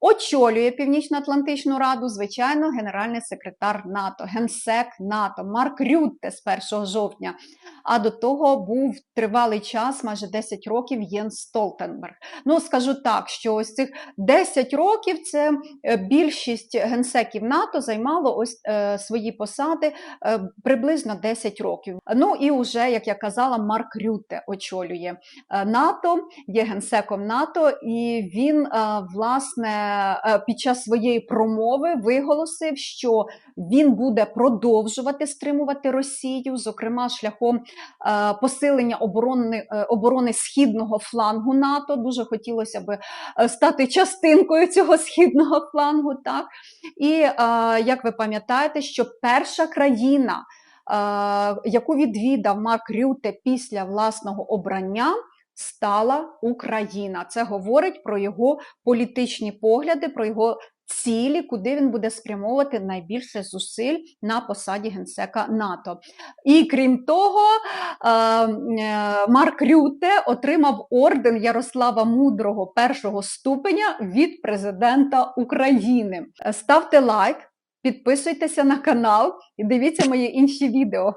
Очолює Північно-Атлантичну раду, звичайно, генеральний секретар НАТО, генсек НАТО Марк Рютте з 1 жовтня. А до того був тривалий час, майже 10 років, Єн Столтенберг. Ну, скажу так, що ось цих 10 років це е, більшість генсеків НАТО займало ось е, свої посади е, приблизно 10 років. Ну і вже, як я казала, Марк Рютте очолює е, НАТО, є генсеком НАТО, і він е, власне е, під час своєї промови виголосив, що він буде продовжувати стримувати Росію, зокрема шляхом посилення оборони, е, оборони східного флангу НАТО. Дуже хотілося би е, стати частинкою цього східного флангу. Так і е, як ви пам'ятаєте, що перша країна, е, яку відвідав Марк Рюте після власного обрання. Стала Україна. Це говорить про його політичні погляди, про його цілі, куди він буде спрямовувати найбільше зусиль на посаді генсека НАТО. І крім того, е, е, Марк Рюте отримав орден Ярослава Мудрого першого ступеня від президента України. Ставте лайк, підписуйтеся на канал і дивіться мої інші відео.